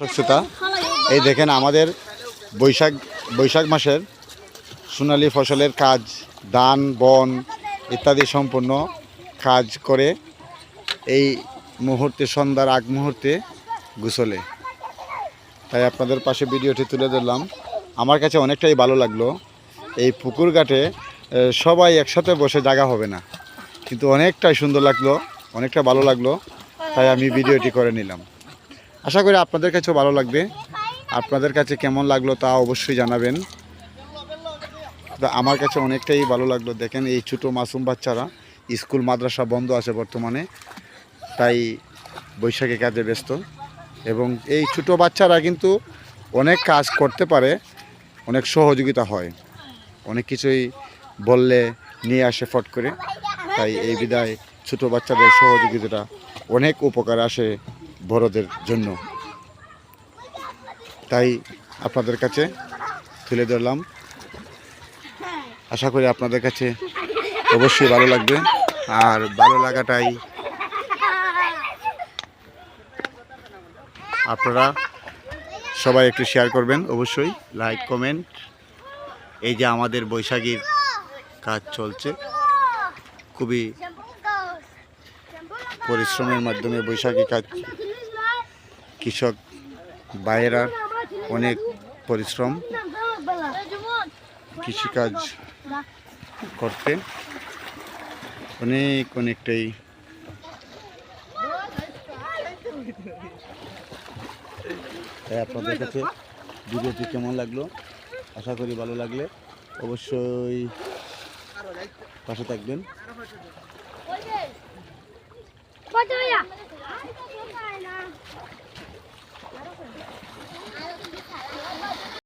শ্রোতা এই দেখেন আমাদের বৈশাখ বৈশাখ মাসের সোনালি ফসলের কাজ, ধান, বন ইত্যাদি সম্পূর্ণ কাজ করে এই মুহূর্তে, সন্ধ্যার আগ মুহূর্তে গুছলে। তাই আপনাদের পাশে ভিডিওটি তুলে ধরলাম। আমার কাছে অনেকটাই ভালো লাগল। এই পুকুর ঘাটে সবাই একসাথে বসে জায়গা হবে না। কিন্তু অনেকটাই সুন্দর লাগল, অনেকটা ভালো লাগল। তাই আমি ভিডিওটি করে নিলাম। আশা করি আপনাদের কাছেও ভালো লাগবে। আপনাদের কাছে কেমন লাগল তা অবশ্যই জানাবেন। আমার কাছে অনেকটাই ভালো লাগল। দেখেন এই ছোটো মাসুম বাচ্চারা স্কুল, মাদ্রাসা বন্ধ আছে বর্তমানে। তাই বৈশাখী কাজে ব্যস্ত। এবং এই ছোটো বাচ্চারা কিন্তু অনেক কাজ করতে পারে, অনেক সহযোগিতা হয়। অনেক কিছুই বললে নিয়ে আসে ফট করে। তাই এই বিদায় ছোটো বাচ্চাদের সহযোগিতাটা অনেক উপকার আসে বড়দের জন্য। তাই আপনাদের কাছে তুলে ধরলাম। আশা করি আপনাদের কাছে অবশ্যই ভালো লাগবে। আর ভালো লাগাটাই আপনারা সবাই একটু শেয়ার করবেন, অবশ্যই। লাইক কমেন্ট এই যে আমাদের বৈশাখীর কাজ চলছে। খুবই পরিশ্রমের মাধ্যমে বৈশাখী কাজ কৃষক ভাইয়েরা অনেক পরিশ্রম কৃষিকাজ করতে। অনেক, অনেকটাই। তাই আপনাদের কাছে ভিডিওটি কেমন লাগল? আশা করি ভালো লাগলে অবশ্যই পাশে থাকবেন।